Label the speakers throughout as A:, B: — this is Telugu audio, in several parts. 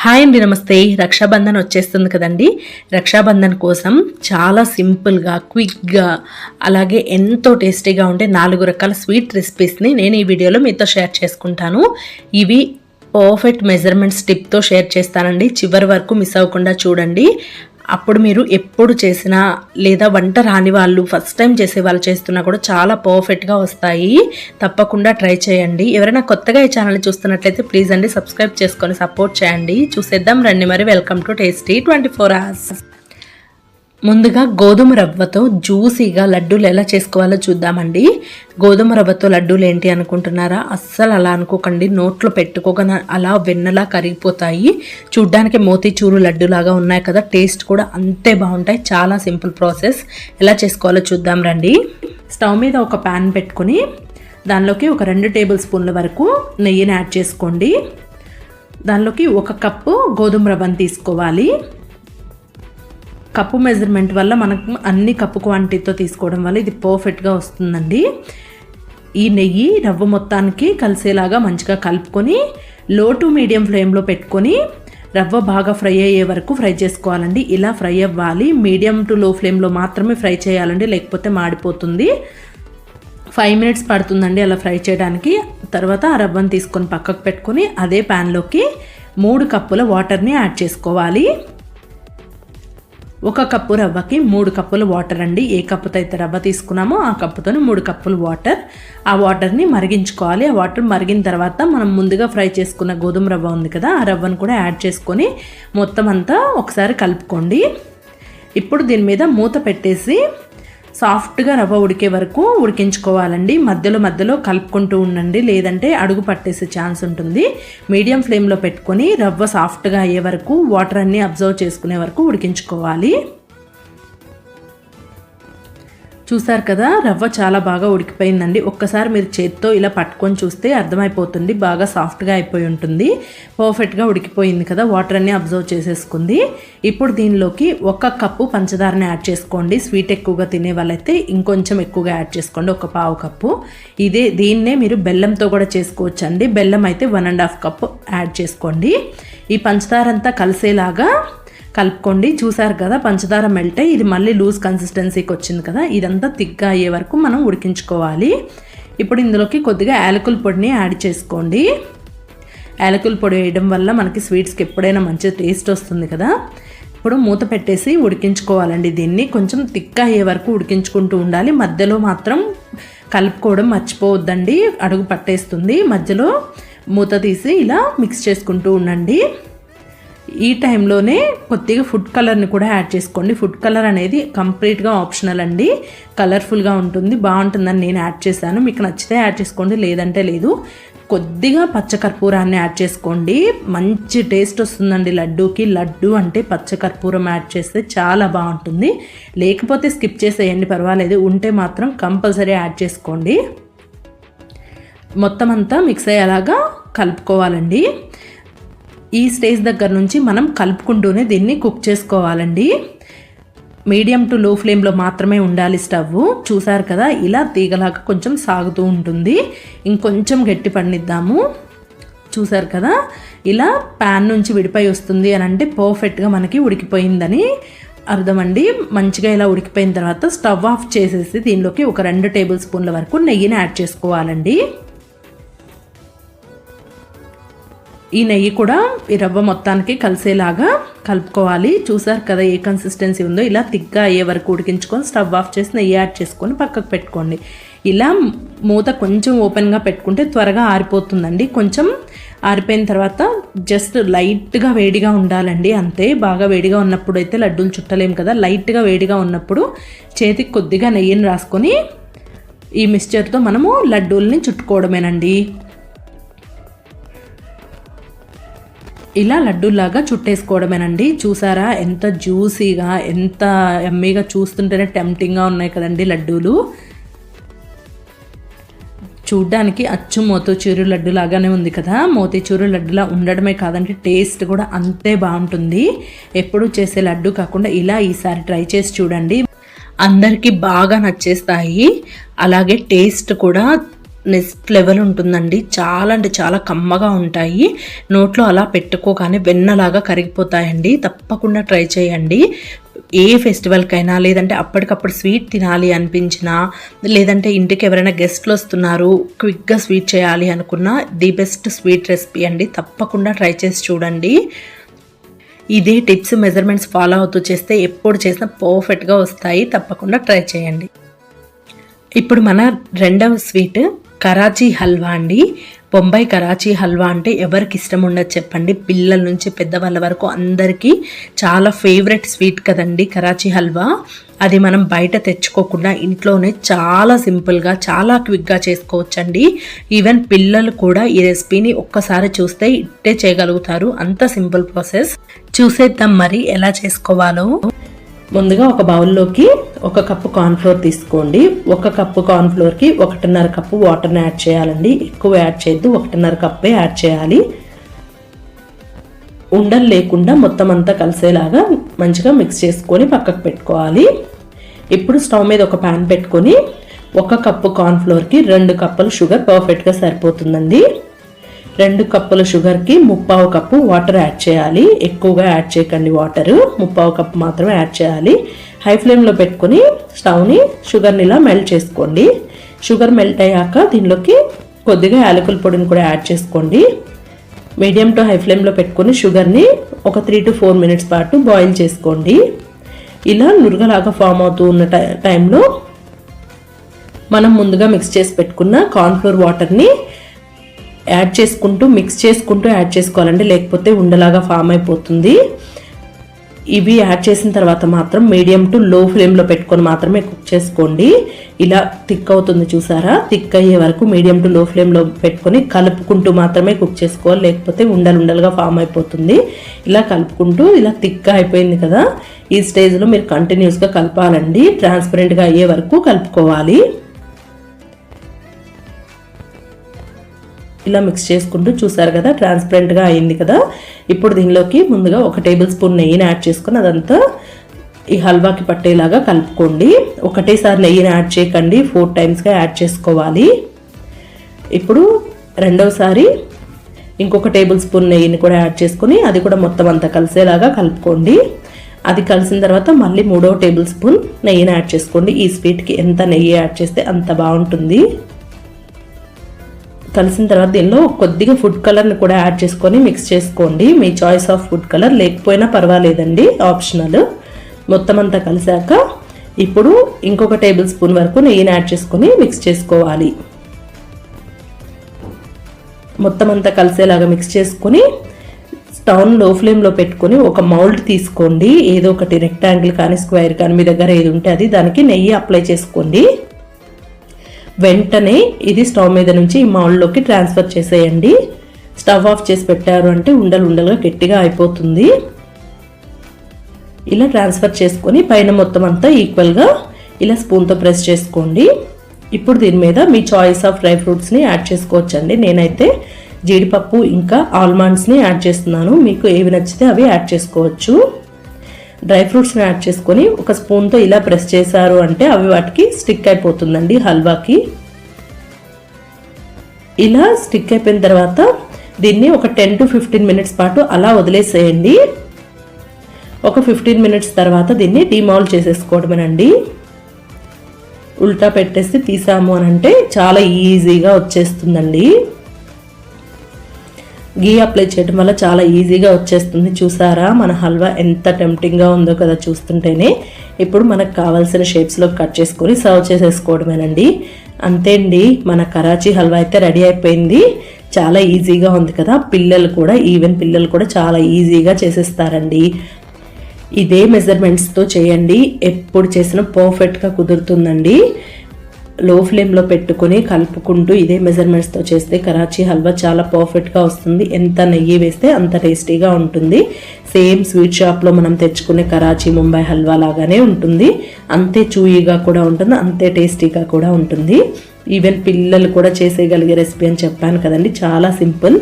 A: హాయ్ అండి నమస్తే. రక్షాబంధన్ వచ్చేస్తుంది కదండి. రక్షాబంధన్ కోసం చాలా సింపుల్గా క్విక్గా అలాగే ఎంతో టేస్టీగా ఉండే నాలుగు రకాల స్వీట్ రెసిపీస్ని నేను ఈ వీడియోలో మీతో షేర్ చేసుకుంటాను. ఇవి పర్ఫెక్ట్ మెజర్మెంట్స్ టిప్తో షేర్ చేస్తానండి. చివరి వరకు మిస్ అవ్వకుండా చూడండి. అప్పుడు మీరు ఎప్పుడు చేసినా లేదా వంట రాని వాళ్ళు ఫస్ట్ టైం చేసే వాళ్ళు చేస్తున్నా కూడా చాలా పర్ఫెక్ట్గా వస్తాయి. తప్పకుండా ట్రై చేయండి. ఎవరైనా కొత్తగా ఈ ఛానల్ చూస్తున్నట్లయితే ప్లీజ్ అండి సబ్స్క్రైబ్ చేసుకొని సపోర్ట్ చేయండి. చూసేద్దాం రండి మరి. Welcome to tasty twenty four hours ముందుగా గోధుమ రవ్వతో జ్యూసీగా లడ్డూలు ఎలా చేసుకోవాలో చూద్దామండి. గోధుమ రవ్వతో లడ్డూలు ఏంటి అనుకుంటున్నారా? అస్సలు అలా అనుకోకండి. నోట్లో పెట్టుకోగానే అలా వెన్నలా కరిగిపోతాయి. చూడ్డానికి మోతీచూరు లడ్డూలాగా ఉన్నాయి కదా. టేస్ట్ కూడా అంతే బాగుంటాయి. చాలా సింపుల్ ప్రాసెస్. ఎలా చేసుకోవాలో చూద్దాం రండి. స్టవ్ మీద ఒక ప్యాన్ పెట్టుకొని దానిలోకి ఒక రెండు టేబుల్ స్పూన్ల వరకు నెయ్యిని యాడ్ చేసుకోండి. దానిలోకి ఒక కప్పు గోధుమ రవ్వను తీసుకోవాలి. కప్పు మెజర్మెంట్ వల్ల మనకు అన్ని కప్పు క్వాంటిటీతో తీసుకోవడం వల్ల ఇది పర్ఫెక్ట్గా వస్తుందండి. ఈ నెయ్యి రవ్వ మొత్తానికి కలిసేలాగా మంచిగా కలుపుకొని లో టు మీడియం ఫ్లేమ్లో పెట్టుకొని రవ్వ బాగా ఫ్రై అయ్యే వరకు ఫ్రై చేసుకోవాలండి. ఇలా ఫ్రై అవ్వాలి. మీడియం టు లో ఫ్లేమ్లో మాత్రమే ఫ్రై చేయాలండి. లేకపోతే మాడిపోతుంది. ఫైవ్ మినిట్స్ పడుతుందండి అలా ఫ్రై చేయడానికి. తర్వాత ఆ రవ్వను తీసుకొని పక్కకు పెట్టుకొని అదే ప్యాన్లోకి మూడు కప్పుల వాటర్ని యాడ్ చేసుకోవాలి. ఒక కప్పు రవ్వకి మూడు కప్పులు వాటర్ అండి. ఏ కప్పుతో అయితే రవ్వ తీసుకున్నామో ఆ కప్పుతోనే మూడు కప్పులు వాటర్. ఆ వాటర్ని మరిగించుకోవాలి. ఆ వాటర్ మరిగిన తర్వాత మనం ముందుగా ఫ్రై చేసుకున్న గోధుమ రవ్వ ఉంది కదా ఆ రవ్వను కూడా యాడ్ చేసుకొని మొత్తం అంతా ఒకసారి కలుపుకోండి. ఇప్పుడు దీని మీద మూత పెట్టేసి సాఫ్ట్గా రవ్వ ఉడికే వరకు ఉడికించుకోవాలండి. మధ్యలో మధ్యలో కలుపుకుంటూ ఉండండి. లేదంటే అడుగు పట్టేసే ఛాన్స్ ఉంటుంది. మీడియం ఫ్లేమ్లో పెట్టుకొని రవ్వ సాఫ్ట్గా అయ్యే వరకు వాటర్ అన్నీ అబ్జర్వ్ చేసుకునే వరకు ఉడికించుకోవాలి. చూసారు కదా రవ్వ చాలా బాగా ఉడికిపోయిందండి. ఒక్కసారి మీరు చేత్తో ఇలా పట్టుకొని చూస్తే అర్థమైపోతుంది. బాగా సాఫ్ట్గా అయిపోయి ఉంటుంది. పర్ఫెక్ట్గా ఉడికిపోయింది కదా వాటర్ అన్నీ అబ్జర్వ్ చేసేసుకుంది. ఇప్పుడు దీనిలోకి ఒక కప్పు పంచదారని యాడ్ చేసుకోండి. స్వీట్ ఎక్కువగా తినే వాళ్ళైతే ఇంకొంచెం ఎక్కువగా యాడ్ చేసుకోండి. ఒక పావు కప్పు. ఇదే దీన్నే మీరు బెల్లంతో కూడా చేసుకోవచ్చు అండి బెల్లం అయితే one and half cup add చేసుకోండి. ఈ పంచదార అంతా కలిసేలాగా కలుపుకోండి. చూసారు కదా పంచదార మెల్ట్ ఇది మళ్ళీ లూజ్ కన్సిస్టెన్సీకి వచ్చింది కదా ఇదంతా తిగ్గా అయ్యే వరకు మనం ఉడికించుకోవాలి. ఇప్పుడు ఇందులోకి కొద్దిగా యాలకుల పొడిని యాడ్ చేసుకోండి. యాలకుల పొడి వేయడం వల్ల మనకి స్వీట్స్కి ఎప్పుడైనా మంచి టేస్ట్ వస్తుంది కదా. ఇప్పుడు మూత పెట్టేసి ఉడికించుకోవాలండి దీన్ని. కొంచెం తిక్క అయ్యే వరకు ఉడికించుకుంటూ ఉండాలి. మధ్యలో మాత్రం కలుపుకోవడం మర్చిపోవద్దండి. అడుగు పట్టేస్తుంది. మధ్యలో మూత తీసి ఇలా మిక్స్ చేసుకుంటూ ఉండండి. ఈ టైంలోనే కొద్దిగా ఫుడ్ కలర్ని కూడా యాడ్ చేసుకోండి. ఫుడ్ కలర్ అనేది కంప్లీట్గా ఆప్షనల్ అండి. కలర్ఫుల్గా ఉంటుంది. బాగుంటుందని నేను యాడ్ చేశాను. మీకు నచ్చితే యాడ్ చేసుకోండి. లేదంటే లేదు. కొద్దిగా పచ్చకర్పూరాన్ని యాడ్ చేసుకోండి. మంచి టేస్ట్ వస్తుందండి లడ్డూకి. లడ్డు అంటే పచ్చకర్పూరం యాడ్ చేస్తే చాలా బాగుంటుంది. లేకపోతే స్కిప్ చేసేయండి పర్వాలేదు. ఉంటే మాత్రం కంపల్సరీ యాడ్ చేసుకోండి. మొత్తం అంతా మిక్స్ అయ్యేలాగా కలుపుకోవాలండి. ఈ స్టేజ్ దగ్గర నుంచి మనం కలుపుకుంటూనే దీన్ని కుక్ చేసుకోవాలండి. మీడియం టు లో ఫ్లేమ్లో మాత్రమే ఉండాలి స్టవ్. చూసారు కదా ఇలా తీగలాగా కొంచెం సాగుతూ ఉంటుంది. ఇంకొంచెం గట్టి పండిద్దాము. చూసారు కదా ఇలా ప్యాన్ నుంచి విడిపోయి వస్తుంది అని అంటే పర్ఫెక్ట్గా మనకి ఉడికిపోయిందని అర్థమండి. మంచిగా ఇలా ఉడికిపోయిన తర్వాత స్టవ్ ఆఫ్ చేసేసి దీనిలోకి ఒక రెండు టేబుల్ స్పూన్ల వరకు నెయ్యిని యాడ్ చేసుకోవాలండి. ఈ నెయ్యి కూడా ఈ రవ్వ మొత్తానికి కలిసేలాగా కలుపుకోవాలి. చూసారు కదా ఏ కన్సిస్టెన్సీ ఉందో? ఇలా తిగ్గా అయ్యే వరకు ఉడికించుకొని స్టవ్ ఆఫ్ చేసి నెయ్యి యాడ్ చేసుకొని పక్కకు పెట్టుకోండి. ఇలా మూత కొంచెం ఓపెన్గా పెట్టుకుంటే త్వరగా ఆరిపోతుందండి. కొంచెం ఆరిపోయిన తర్వాత జస్ట్ లైట్గా వేడిగా ఉండాలండి. అంతే బాగా వేడిగా ఉన్నప్పుడు అయితే లడ్డూలు చుట్టలేము కదా. లైట్గా వేడిగా ఉన్నప్పుడు చేతికి కొద్దిగా నెయ్యిని రాసుకొని ఈ మిక్స్చర్తో మనము లడ్డూల్ని చుట్టుకోవడమేనండి. ఇలా లడ్డూలాగా చుట్టేసుకోవడమేనండి. చూసారా? ఎంత జ్యూసీగా ఎంత ఎమ్మీగా చూస్తుంటేనే టెంప్టింగ్గా ఉన్నాయి కదండి లడ్డూలు. చూడ్డానికి అచ్చు మోతీచూరు లడ్డు లాగానే ఉంది కదా. మోతీచూరు లడ్డులా ఉండడమే కాదండి టేస్ట్ కూడా అంతే బాగుంటుంది. ఎప్పుడు చేసే లడ్డు కాకుండా ఇలా ఈసారి ట్రై చేసి చూడండి. అందరికీ బాగా నచ్చేస్తాయి. అలాగే టేస్ట్ కూడా నెక్స్ట్ లెవెల్ ఉంటుందండి. చాలా అంటే చాలా కమ్మగా ఉంటాయి. నోట్లో అలా పెట్టుకోగానే వెన్నలాగా కరిగిపోతాయండి. తప్పకుండా ట్రై చేయండి. ఏ ఫెస్టివల్కైనా లేదంటే అప్పటికప్పుడు స్వీట్ తినాలి అనిపించినా లేదంటే ఇంటికి ఎవరైనా గెస్ట్లు వస్తున్నారు క్విక్గా స్వీట్ చేయాలి అనుకున్నా ది బెస్ట్ స్వీట్ రెసిపీ అండి. తప్పకుండా ట్రై చేసి చూడండి. ఇదే టిప్స్ మెజర్మెంట్స్ ఫాలో అవుతూ చేస్తే ఎప్పుడు చేసినా పర్ఫెక్ట్గా వస్తాయి. తప్పకుండా ట్రై చేయండి. ఇప్పుడు మన రెండవ స్వీట్ కరాచీ హల్వా అండి. బొంబాయి కరాచీ హల్వా అంటే ఎవరికి ఇష్టం ఉండదు చెప్పండి. పిల్లల నుంచి పెద్దవాళ్ళ వరకు అందరికీ చాలా ఫేవరెట్ స్వీట్ కదండి కరాచీ హల్వా. అది మనం బయట తెచ్చుకోకుండా ఇంట్లోనే చాలా సింపుల్గా చాలా క్విక్గా చేసుకోవచ్చండి. ఈవెన్ పిల్లలు కూడా ఈ రెసిపీని ఒక్కసారి చూస్తే ఇట్టే చేయగలుగుతారు. అంత సింపుల్ ప్రాసెస్ చూసేద్దాం మరి ఎలా చేసుకోవాలో. ముందుగా ఒక బౌల్లోకి ఒక కప్పు కార్న్ఫ్లోర్ తీసుకోండి. ఒక కప్పు కార్న్ఫ్లోర్కి ఒకటిన్నర కప్పు వాటర్ని యాడ్ చేయాలండి. ఎక్కువ యాడ్ చేయొద్దు ఒకటిన్నర కప్పే యాడ్ చేయాలి. ఉండలు లేకుండా మొత్తం అంతా కలిసేలాగా మంచిగా మిక్స్ చేసుకొని పక్కకు పెట్టుకోవాలి. ఇప్పుడు స్టవ్ మీద ఒక ప్యాన్ పెట్టుకొని ఒక కప్పు కార్న్ఫ్లోర్కి రెండు కప్పులు షుగర్ పర్ఫెక్ట్గా సరిపోతుందండి. రెండు కప్పుల షుగర్కి ముప్పావు కప్పు వాటర్ యాడ్ చేయాలి. ఎక్కువగా యాడ్ చేయకండి వాటరు. ముప్పావు కప్పు మాత్రమే యాడ్ చేయాలి. హై ఫ్లేమ్లో పెట్టుకొని స్టవ్ని షుగర్ని ఇలా మెల్ట్ చేసుకోండి. షుగర్ మెల్ట్ అయ్యాక దీనిలోకి కొద్దిగా యాలకుల పొడిని కూడా యాడ్ చేసుకోండి. మీడియం టు హై ఫ్లేమ్లో పెట్టుకుని షుగర్ని ఒక త్రీ టు ఫోర్ మినిట్స్ పాటు బాయిల్ చేసుకోండి. ఇలా నురగలాగా ఫామ్ అవుతూ ఉన్న టైంలో మనం ముందుగా మిక్స్ చేసి పెట్టుకున్న కార్న్ఫ్లోర్ వాటర్ని యాడ్ చేసుకుంటూ మిక్స్ చేసుకుంటూ యాడ్ చేసుకోవాలండి. లేకపోతే ఉండలాగా ఫామ్ అయిపోతుంది. ఇవి యాడ్ చేసిన తర్వాత మాత్రం మీడియం టు లో ఫ్లేమ్లో పెట్టుకొని మాత్రమే కుక్ చేసుకోండి. ఇలా థిక్ అవుతుంది చూసారా? థిక్ అయ్యే వరకు మీడియం టు లో ఫ్లేమ్లో పెట్టుకొని కలుపుకుంటూ మాత్రమే కుక్ చేసుకోవాలి. లేకపోతే ఉండలు ఉండలుగా ఫామ్ అయిపోతుంది. ఇలా కలుపుకుంటూ ఇలా థిక్గా అయిపోయింది కదా. ఈ స్టేజ్లో మీరు కంటిన్యూస్గా కలపాలండి. ట్రాన్స్పరెంట్గా అయ్యే వరకు కలుపుకోవాలి. ఇలా మిక్స్ చేసుకుంటూ చూసారు కదా ట్రాన్స్పరెంట్గా అయింది కదా. ఇప్పుడు దీనిలోకి ముందుగా ఒక టేబుల్ స్పూన్ నెయ్యిని యాడ్ చేసుకుని అదంతా ఈ హల్వాకి పట్టేలాగా కలుపుకోండి. ఒకటేసారి నెయ్యిని యాడ్ చేయకండి ఫోర్ టైమ్స్గా యాడ్ చేసుకోవాలి. ఇప్పుడు రెండవసారి ఇంకొక టేబుల్ స్పూన్ నెయ్యిని కూడా యాడ్ చేసుకొని అది కూడా మొత్తం అంతా కలిసేలాగా కలుపుకోండి. అది కలిసిన తర్వాత మళ్ళీ మూడో టేబుల్ స్పూన్ నెయ్యిని యాడ్ చేసుకోండి. ఈ స్వీట్కి ఎంత నెయ్యి యాడ్ చేస్తే అంత బాగుంటుంది. కలిసిన తర్వాత దీనిలో కొద్దిగా ఫుడ్ కలర్ని కూడా యాడ్ చేసుకొని మిక్స్ చేసుకోండి. మీ చాయిస్ ఆఫ్ ఫుడ్ కలర్ లేకపోయినా పర్వాలేదండి ఆప్షనల్ మొత్తం అంతా కలిసాక ఇప్పుడు ఇంకొక టేబుల్ స్పూన్ వరకు నెయ్యిని యాడ్ చేసుకొని మిక్స్ చేసుకోవాలి. మొత్తం అంతా కలిసేలాగా మిక్స్ చేసుకొని స్టవ్ను లో ఫ్లేమ్లో పెట్టుకొని ఒక మౌల్డ్ తీసుకోండి. ఏదో ఒకటి రెక్టాంగిల్ కానీ స్క్వేర్ కానీ మీ దగ్గర ఏది ఉంటే అది దానికి నెయ్యి అప్లై చేసుకోండి. వెంటనే ఇది స్టవ్ మీద నుంచి మౌల్లోకి ట్రాన్స్ఫర్ చేసేయండి. స్టవ్ ఆఫ్ చేసి పెట్టారు అంటే ఉండలు ఉండలుగా గట్టిగా అయిపోతుంది. ఇలా ట్రాన్స్ఫర్ చేసుకొని పైన మొత్తం అంతా ఈక్వల్గా ఇలా స్పూన్తో ప్రెస్ చేసుకోండి. ఇప్పుడు దీని మీద మీ చాయిస్ ఆఫ్ డ్రై ఫ్రూట్స్ని యాడ్ చేసుకోవచ్చండి. నేనైతే జీడిపప్పు ఇంకా ఆల్మండ్స్ని యాడ్ చేస్తున్నాను. మీకు ఏవి నచ్చితే అవి యాడ్ చేసుకోవచ్చు. డ్రై ఫ్రూట్స్ని యాడ్ చేసుకొని ఒక స్పూన్తో ఇలా ప్రెస్ చేశారు అంటే అవి వాటికి స్టిక్ అయిపోతుందండి హల్వాకి. ఇలా స్టిక్ అయిపోయిన తర్వాత దీన్ని ఒక టెన్ టు ఫిఫ్టీన్ మినిట్స్ పాటు అలా వదిలేసేయండి. ఒక ఫిఫ్టీన్ మినిట్స్ తర్వాత దీన్ని డిమాల్ చేసేసుకోవడమేనండి. ఉల్టా పెట్టేసి తీసాము అని అంటే చాలా ఈజీగా వచ్చేస్తుందండి. గీ అప్లై చేయడం వల్ల చాలా ఈజీగా వచ్చేస్తుంది. చూసారా? మన హల్వా ఎంత టెంప్టింగ్గా ఉందో కదా చూస్తుంటేనే. ఇప్పుడు మనకు కావాల్సిన షేప్స్లో కట్ చేసుకొని సర్వ్ చేసేసుకోవడమేనండి. అంతే అండి మన కరాచీ హల్వా అయితే రెడీ అయిపోయింది. చాలా ఈజీగా ఉంది కదా. పిల్లలు కూడా ఈవెన్ పిల్లలు కూడా చాలా ఈజీగా చేసేస్తారండి. ఇదే మెజర్మెంట్స్తో చేయండి. ఎప్పుడు చేసినా పర్ఫెక్ట్గా కుదురుతుందండి. లో ఫ్లేమ్లో పెట్టుకుని కలుపుకుంటూ ఇదే మెజర్మెంట్స్తో చేస్తే కరాచీ హల్వా చాలా పర్ఫెక్ట్గా వస్తుంది. ఎంత నెయ్యి వేస్తే అంత టేస్టీగా ఉంటుంది. సేమ్ స్వీట్ షాప్లో మనం తెచ్చుకునే కరాచీ ముంబై హల్వా లాగానే ఉంటుంది. అంతే చూయిగా కూడా ఉంటుంది అంతే టేస్టీగా కూడా ఉంటుంది. ఈవెన్ పిల్లలు కూడా చేసేయగలిగే రెసిపీ అని చెప్పాను కదండి చాలా సింపుల్.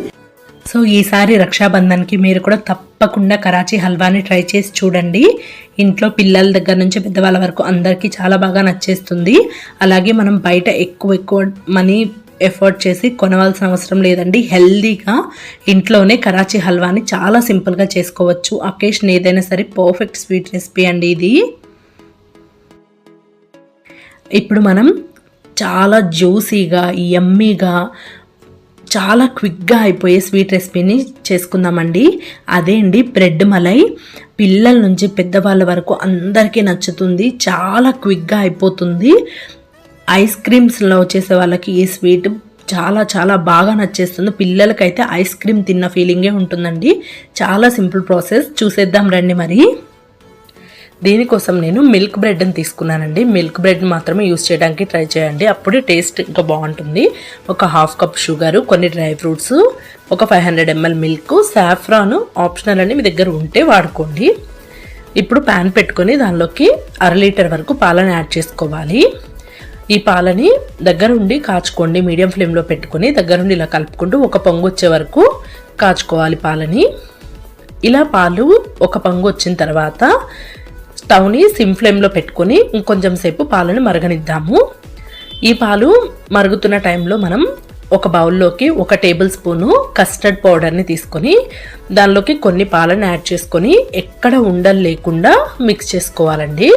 A: సో ఈసారి రక్షాబంధన్కి మీరు కూడా తప్పకుండా కరాచీ హల్వాని ట్రై చేసి చూడండి. ఇంట్లో పిల్లల దగ్గర నుంచి పెద్దవాళ్ళ వరకు అందరికీ చాలా బాగా నచ్చేస్తుంది. అలాగే మనం బయట ఎక్కువ ఎక్కువ మనీ ఎఫర్ట్ చేసి కొనవలసిన అవసరం లేదండి. హెల్దీగా ఇంట్లోనే కరాచీ హల్వాని చాలా సింపుల్గా చేసుకోవచ్చు. అకేషన్ ఏదైనా సరే పర్ఫెక్ట్ స్వీట్ రెసిపీ అండి ఇది. ఇప్పుడు మనం చాలా జ్యూసీగా యమ్మీగా చాలా క్విక్గా అయిపోయే స్వీట్ రెసిపీని చేసుకుందామండి. అదే అండి బ్రెడ్ మలై. పిల్లల నుంచి పెద్దవాళ్ళ వరకు అందరికీ నచ్చుతుంది చాలా క్విక్గా అయిపోతుంది. ఐస్ క్రీమ్స్లో వచ్చేసే వాళ్ళకి ఈ స్వీట్ చాలా చాలా బాగా నచ్చేస్తుంది. పిల్లలకైతే ఐస్ క్రీమ్ తిన్న ఫీలింగే ఉంటుందండి. చాలా సింపుల్ ప్రాసెస్. చూసేద్దాం రండి మరి. దీనికోసం నేను మిల్క్ బ్రెడ్ని తీసుకున్నానండి. మిల్క్ బ్రెడ్ మాత్రమే యూస్ చేయడానికి ట్రై చేయండి. అప్పుడే టేస్ట్ ఇంకా బాగుంటుంది. ఒక హాఫ్ కప్ షుగర్ కొన్ని డ్రై ఫ్రూట్స్ ఒక five hundred ml milk saffron optional అని మీ దగ్గర ఉంటే వాడుకోండి. ఇప్పుడు ప్యాన్ పెట్టుకొని దానిలోకి అర లీటర్ వరకు పాలను యాడ్ చేసుకోవాలి. ఈ పాలని దగ్గరుండి కాచుకోండి. మీడియం ఫ్లేమ్లో పెట్టుకొని దగ్గరుండి ఇలా కలుపుకుంటూ ఒక పొంగు వచ్చే వరకు కాచుకోవాలి పాలని. ఇలా పాలు ఒక పొంగు వచ్చిన తర్వాత స్టవ్ని సిమ్ ఫ్లేమ్లో పెట్టుకొని ఇంకొంచెం సేపు పాలను మరగనిద్దాము. ఈ పాలు మరుగుతున్న టైంలో మనం ఒక బౌల్లోకి ఒక టేబుల్ స్పూను కస్టర్డ్ పౌడర్ని తీసుకొని దానిలోకి కొన్ని పాలను యాడ్ చేసుకొని ఎక్కడ ఉండలు లేకుండా మిక్స్ చేసుకోవాలండి.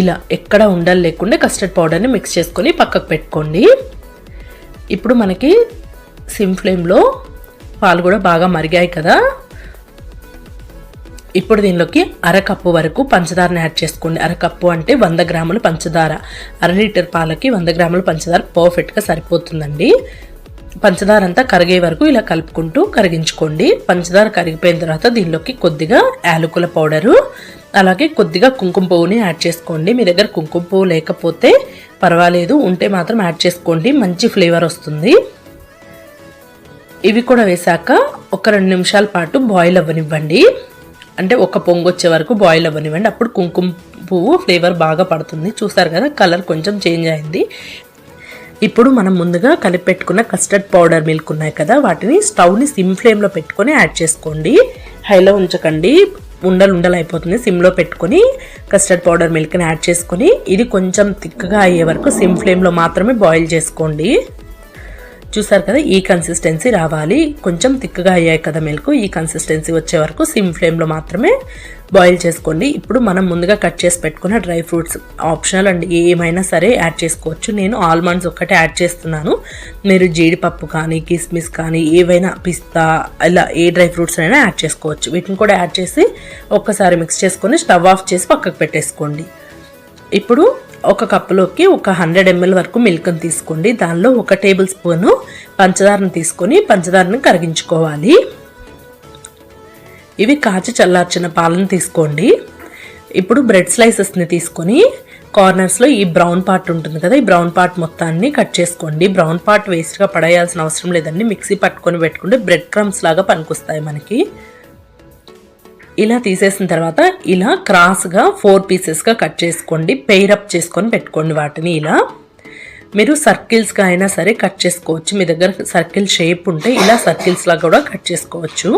A: ఇలా ఎక్కడ ఉండలు లేకుండా కస్టర్డ్ పౌడర్ని మిక్స్ చేసుకొని పక్కకు పెట్టుకోండి. ఇప్పుడు మనకి సిమ్ ఫ్లేమ్లో పాలు కూడా బాగా మరిగాయి కదా. ఇప్పుడు దీనిలోకి అరకప్పు వరకు పంచదారని యాడ్ చేసుకోండి. అరకప్పు అంటే వంద గ్రాముల పంచదార. అర లీటర్ పాలకి వంద గ్రాముల పంచదార పర్ఫెక్ట్గా సరిపోతుందండి. పంచదార అంతా కరిగే వరకు ఇలా కలుపుకుంటూ కరిగించుకోండి. పంచదార కరిగిపోయిన తర్వాత దీనిలోకి కొద్దిగా యాలకుల పౌడరు అలాగే కొద్దిగా కుంకుమ పువ్వుని యాడ్ చేసుకోండి. మీ దగ్గర కుంకుమ పువ్వు లేకపోతే పర్వాలేదు ఉంటే మాత్రం యాడ్ చేసుకోండి. మంచి ఫ్లేవర్ వస్తుంది. ఇవి కూడా వేసాక ఒక రెండు నిమిషాల పాటు బాయిల్ అవ్వనివ్వండి. అంటే ఒక పొంగు వచ్చే వరకు బాయిల్ అవ్వనివ్వండి. అప్పుడు కుంకుమ పువ్వు ఫ్లేవర్ బాగా పడుతుంది. చూసారు కదా కలర్ కొంచెం చేంజ్ అయింది. ఇప్పుడు మనం ముందుగా కలిపెట్టుకున్న కస్టర్డ్ పౌడర్ మిల్క్ ఉన్నాయి కదా వాటిని స్టవ్ని సిమ్ ఫ్లేమ్లో పెట్టుకొని యాడ్ చేసుకోండి. హైలో ఉంచకండి. ఉండలు ఉండలు అయిపోతుంది. సిమ్లో పెట్టుకొని కస్టర్డ్ పౌడర్ మిల్క్ని యాడ్ చేసుకొని ఇది కొంచెం థిక్గా అయ్యే వరకు సిమ్ ఫ్లేమ్లో మాత్రమే బాయిల్ చేసుకోండి. చూసారు కదా ఈ కన్సిస్టెన్సీ రావాలి. కొంచెం తిక్కగా అయ్యాయి కదా మిల్క్ ఈ కన్సిస్టెన్సీ వచ్చే వరకు సిమ్ ఫ్లేమ్లో మాత్రమే బాయిల్ చేసుకోండి. ఇప్పుడు మనం ముందుగా కట్ చేసి పెట్టుకున్న డ్రై ఫ్రూట్స్ ఆప్షనల్ అండి. ఏమైనా సరే యాడ్ చేసుకోవచ్చు. నేను ఆల్మండ్స్ ఒక్కటే యాడ్ చేస్తున్నాను. మీరు జీడిపప్పు కానీ కిస్మిస్ కానీ ఏవైనా పిస్తా ఇలా ఏ డ్రై ఫ్రూట్స్ అయినా యాడ్ చేసుకోవచ్చు. వీటిని కూడా యాడ్ చేసి ఒక్కసారి మిక్స్ చేసుకొని స్టవ్ ఆఫ్ చేసి పక్కకు పెట్టేసుకోండి. ఇప్పుడు ఒక కప్పులోకి ఒక హండ్రెడ్ ఎంఎల్ వరకు మిల్క్ని తీసుకోండి. దానిలో ఒక టేబుల్ స్పూను పంచదారను తీసుకొని పంచదారను కరిగించుకోవాలి. ఇవి కాచి చల్లార్చిన పాలను తీసుకోండి. ఇప్పుడు బ్రెడ్ స్లైసెస్ని తీసుకొని కార్నర్స్లో ఈ బ్రౌన్ పార్ట్ ఉంటుంది కదా ఈ బ్రౌన్ పార్ట్ మొత్తాన్ని కట్ చేసుకోండి. బ్రౌన్ పార్ట్ వేస్ట్గా పడేయాల్సిన అవసరం లేదండి. మిక్సీ పట్టుకొని పెట్టుకుంటే బ్రెడ్ క్రమ్స్ లాగా పనికొస్తాయి మనకి. ఇలా తీసేసిన తర్వాత ఇలా క్రాస్గా ఫోర్ పీసెస్గా కట్ చేసుకోండి పెయిరప్ చేసుకొని పెట్టుకోండి వాటిని ఇలా. మీరు సర్కిల్స్గా అయినా సరే కట్ చేసుకోవచ్చు. మీ దగ్గర సర్కిల్ షేప్ ఉంటే ఇలా సర్కిల్స్లా కూడా కట్ చేసుకోవచ్చు.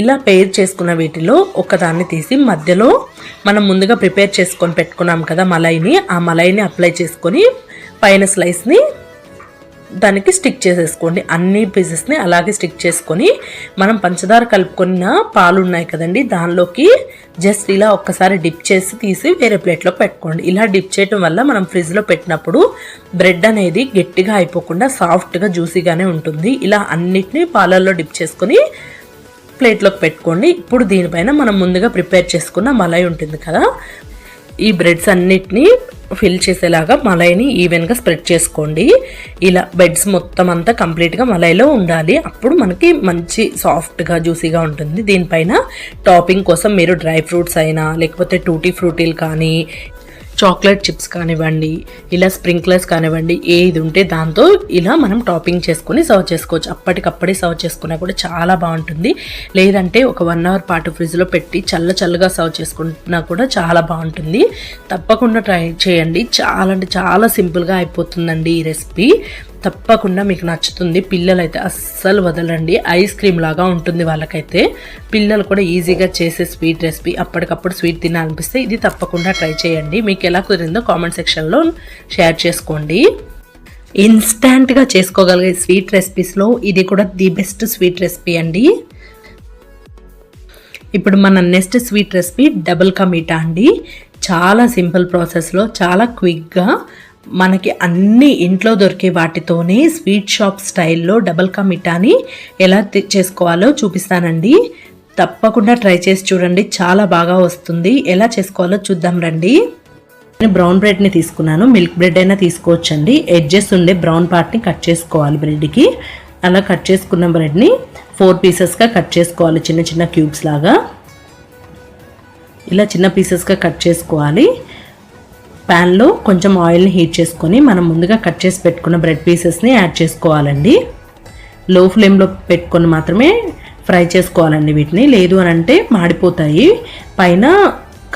A: ఇలా పెయిర్ చేసుకున్న వీటిలో ఒకదాన్ని తీసి మధ్యలో మనం ముందుగా ప్రిపేర్ చేసుకొని పెట్టుకున్నాం కదా మలైని ఆ మలైని అప్లై చేసుకొని పైన స్లైస్ని దానికి స్టిక్ చేసేసుకోండి. అన్ని పీసెస్ని అలాగే స్టిక్ చేసుకొని మనం పంచదార కలుపుకున్న పాలు ఉన్నాయి కదండి దానిలోకి జస్ట్ ఇలా ఒక్కసారి డిప్ చేసి తీసి వేరే ప్లేట్లో పెట్టుకోండి. ఇలా డిప్ చేయడం వల్ల మనం ఫ్రిడ్జ్లో పెట్టినప్పుడు బ్రెడ్ అనేది గట్టిగా అయిపోకుండా సాఫ్ట్గా జ్యూసీగానే ఉంటుంది. ఇలా అన్నిటినీ పాలల్లో డిప్ చేసుకొని ప్లేట్లోకి పెట్టుకోండి. ఇప్పుడు దీనిపైన మనం ముందుగా ప్రిపేర్ చేసుకున్న మలై ఉంటుంది కదా ఈ బ్రెడ్స్ అన్నిటినీ ఫిల్ చేసేలాగా మలైని ఈవెన్గా స్ప్రెడ్ చేసుకోండి. ఇలా బెడ్స్ మొత్తం అంతా కంప్లీట్గా మలైలో ఉండాలి. అప్పుడు మనకి మంచి సాఫ్ట్గా జ్యూసీగా ఉంటుంది. దీనిపైన టాపింగ్ కోసం మీరు డ్రై ఫ్రూట్స్ అయినా లేకపోతే టూటీ ఫ్రూటీలు కానీ చాక్లెట్ చిప్స్ కానివ్వండి ఇలా స్ప్రింక్లర్స్ కానివ్వండి ఏది ఉంటే దాంతో ఇలా మనం టాపింగ్ చేసుకొని సర్వ్ చేసుకోవచ్చు. అప్పటికప్పుడే సర్వ్ చేసుకున్నా కూడా చాలా బాగుంటుంది. లేదంటే ఒక వన్ అవర్ పాటు ఫ్రిడ్జ్లో పెట్టి చల్ల చల్లగా సర్వ్ చేసుకున్నా కూడా చాలా బాగుంటుంది. తప్పకుండా ట్రై చేయండి. చాలా అంటే చాలా సింపుల్గా అయిపోతుందండి ఈ రెసిపీ. తప్పకుండా మీకు నచ్చుతుంది. పిల్లలైతే అస్సలు వదలండి. ఐస్ క్రీమ్ లాగా ఉంటుంది వాళ్ళకైతే. పిల్లలు కూడా ఈజీగా చేసే స్వీట్ రెసిపీ అప్పటికప్పుడు స్వీట్ తినాలనిపిస్తే ఇది తప్పకుండా ట్రై చేయండి. మీకు ఎలా కుదిరిందో కామెంట్ సెక్షన్లో షేర్ చేసుకోండి. ఇన్స్టాంట్గా చేసుకోగలిగే స్వీట్ రెసిపీస్లో ఇది కూడా ది బెస్ట్ స్వీట్ రెసిపీ అండి. ఇప్పుడు మన నెక్స్ట్ స్వీట్ రెసిపీ డబుల్ కా మీటా అండి. చాలా సింపుల్ ప్రాసెస్లో చాలా క్విక్గా మనకి అన్ని ఇంట్లో దొరికే వాటితోనే స్వీట్ షాప్ స్టైల్లో డబుల్ కా మిఠాని ఎలా చేసుకోవాలో చూపిస్తానండి. తప్పకుండా ట్రై చేసి చూడండి. చాలా బాగా వస్తుంది. ఎలా చేసుకోవాలో చూద్దాం రండి. నేను బ్రౌన్ బ్రెడ్ని తీసుకున్నాను. మిల్క్ బ్రెడ్ అయినా తీసుకోవచ్చండి. ఎడ్జెస్ ఉండే బ్రౌన్ పార్ట్ని కట్ చేసుకోవాలి బ్రెడ్కి. అలా కట్ చేసుకున్న బ్రెడ్ని ఫోర్ పీసెస్గా కట్ చేసుకోవాలి. చిన్న చిన్న క్యూబ్స్ లాగా. ఇలా చిన్న పీసెస్గా కట్ చేసుకోవాలి. ప్యాన్లో కొంచెం ఆయిల్ని హీట్ చేసుకొని మనం ముందుగా కట్ చేసి పెట్టుకున్న బ్రెడ్ పీసెస్ని యాడ్ చేసుకోవాలండి. లో ఫ్లేమ్లో పెట్టుకొని మాత్రమే ఫ్రై చేసుకోవాలండి వీటిని. లేదు అని అంటే మాడిపోతాయి. పైన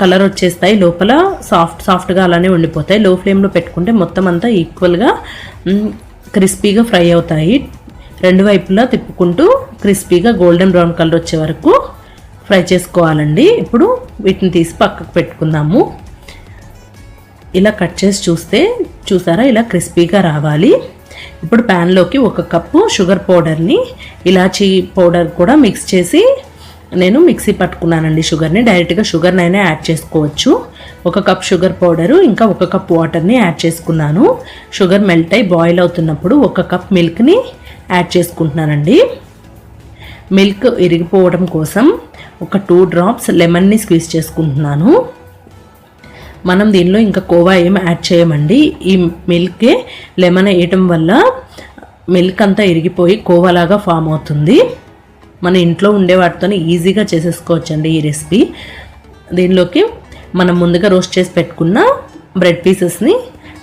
A: కలర్ వచ్చేస్తాయి. లోపల సాఫ్ట్ సాఫ్ట్గా అలానే ఉండిపోతాయి. లో ఫ్లేమ్లో పెట్టుకుంటే మొత్తం అంతా ఈక్వల్గా క్రిస్పీగా ఫ్రై అవుతాయి. రెండు వైపులా తిప్పుకుంటూ క్రిస్పీగా గోల్డెన్ బ్రౌన్ కలర్ వచ్చే వరకు ఫ్రై చేసుకోవాలండి. ఇప్పుడు వీటిని తీసి పక్కకు పెట్టుకుందాము. ఇలా కట్ చేసి చూస్తే చూసారా? ఇలా క్రిస్పీగా రావాలి. ఇప్పుడు ప్యాన్లోకి ఒక కప్పు షుగర్ పౌడర్ని ఇలాచీ పౌడర్ కూడా మిక్స్ చేసి నేను మిక్సీ పట్టుకున్నానండి షుగర్ని డైరెక్ట్గా షుగర్నైనా యాడ్ చేసుకోవచ్చు. ఒక కప్ షుగర్ పౌడరు ఇంకా ఒక కప్ వాటర్ని యాడ్ చేసుకున్నాను. షుగర్ మెల్ట్ అయి బాయిల్ అవుతున్నప్పుడు ఒక కప్ మిల్క్ని యాడ్ చేసుకుంటున్నానండి. మిల్క్ ఇరిగిపోవడం కోసం ఒక టూ డ్రాప్స్ లెమన్ని స్క్వీజ్ చేసుకుంటున్నాను. మనం దీనిలో ఇంకా కోవా ఏం యాడ్ చేయమండి. ఈ మిల్కే లెమన్ వేయటం వల్ల మిల్క్ అంతా ఇరిగిపోయి కోవలాగా ఫామ్ అవుతుంది. మన ఇంట్లో ఉండే వాటితో ఈజీగా చేసేసుకోవచ్చండి ఈ రెసిపీ. దీనిలోకి మనం ముందుగా రోస్ట్ చేసి పెట్టుకున్న బ్రెడ్ పీసెస్ని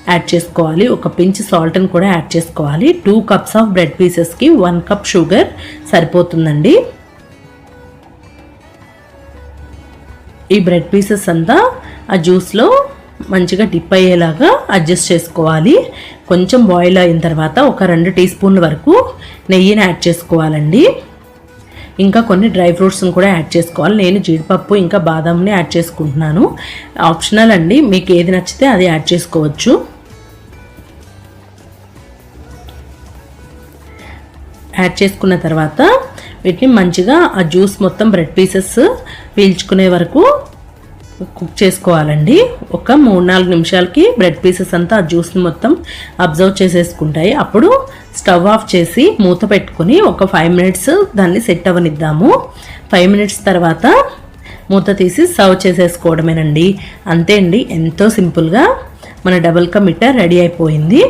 A: యాడ్ చేసుకోవాలి. ఒక పించ్ సాల్ట్ని కూడా యాడ్ చేసుకోవాలి. టూ కప్స్ ఆఫ్ బ్రెడ్ పీసెస్కి వన్ కప్ షుగర్ సరిపోతుందండి. ఈ బ్రెడ్ పీసెస్ అంతా ఆ జ్యూస్లో మంచిగా డిప్ అయ్యేలాగా అడ్జస్ట్ చేసుకోవాలి. కొంచెం బాయిల్ అయిన తర్వాత ఒక రెండు టీ స్పూన్ల వరకు నెయ్యిని యాడ్ చేసుకోవాలండి. ఇంకా కొన్ని డ్రై ఫ్రూట్స్ని కూడా యాడ్ చేసుకోవాలి. నేను జీడిపప్పు ఇంకా బాదాంని యాడ్ చేసుకుంటున్నాను. ఆప్షనల్ అండి. మీకు ఏది నచ్చితే అది యాడ్ చేసుకోవచ్చు. యాడ్ చేసుకున్న తర్వాత వీటిని మంచిగా ఆ జ్యూస్ మొత్తం బ్రెడ్ పీసెస్ పీల్చుకునే వరకు కుక్ చేసుకోవాలండి. ఒక మూడు నాలుగు నిమిషాలకి బ్రెడ్ పీసెస్ అంతా ఆ జ్యూస్ని మొత్తం అబ్జర్వ్ చేసేసుకుంటాయి. అప్పుడు స్టవ్ ఆఫ్ చేసి మూత పెట్టుకొని ఒక ఫైవ్ మినిట్స్ దాన్ని సెట్ అవ్వనిద్దాము ఫైవ్ మినిట్స్ తర్వాత మూత తీసి సర్వ్ చేసేసుకోవడమేనండి. అంతే అండి ఎంతో సింపుల్గా మన డబుల్ కా మిఠా రెడీ అయిపోయింది.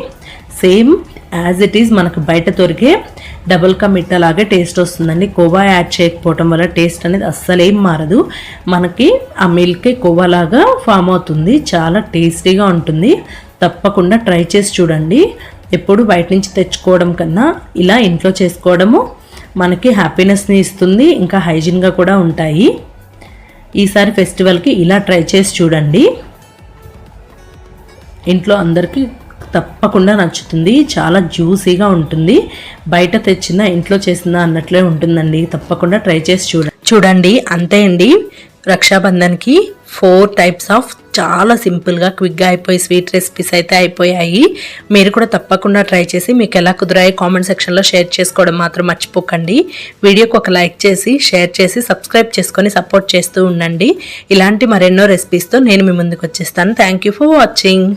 A: సేమ్ యాజ్ ఇట్ ఈజ్ మనకు బయట దొరికే డబుల్ కా మిఠా టేస్ట్ వస్తుందండి. కోవా యాడ్ చేయకపోవటం వల్ల టేస్ట్ అనేది అస్సలు ఏం మారదు. మనకి ఆ మిల్కే కోవాలాగా ఫామ్ అవుతుంది. చాలా టేస్టీగా ఉంటుంది. తప్పకుండా ట్రై చేసి చూడండి. ఎప్పుడు బయట నుంచి తెచ్చుకోవడం కన్నా ఇలా ఇంట్లో చేసుకోవడము మనకి హ్యాపీనెస్ని ఇస్తుంది. ఇంకా హైజీన్గా కూడా ఉంటాయి. ఈసారి ఫెస్టివల్కి ఇలా ట్రై చేసి చూడండి. ఇంట్లో అందరికీ తప్పకుండా నచ్చుతుంది. చాలా జ్యూసీగా ఉంటుంది. బయట తెచ్చిందా ఇంట్లో చేసిందా అన్నట్లే ఉంటుందండి. తప్పకుండా ట్రై చేసి చూడండి చూడండి. అంతే అండి రక్షాబంధన్కి ఫోర్ టైప్స్ ఆఫ్ చాలా సింపుల్గా క్విక్గా అయిపోయి స్వీట్ రెసిపీస్ అయితే అయిపోయాయి. మీరు కూడా తప్పకుండా ట్రై చేసి మీకు ఎలా కుదిరాయి కామెంట్ సెక్షన్లో షేర్ చేసుకోవడం మాత్రం మర్చిపోకండి. వీడియోకి ఒక లైక్ చేసి షేర్ చేసి సబ్స్క్రైబ్ చేసుకొని సపోర్ట్ చేస్తూ ఉండండి. ఇలాంటి మరెన్నో రెసిపీస్తో నేను మీ ముందుకు వచ్చేస్తాను. Thank you for watching.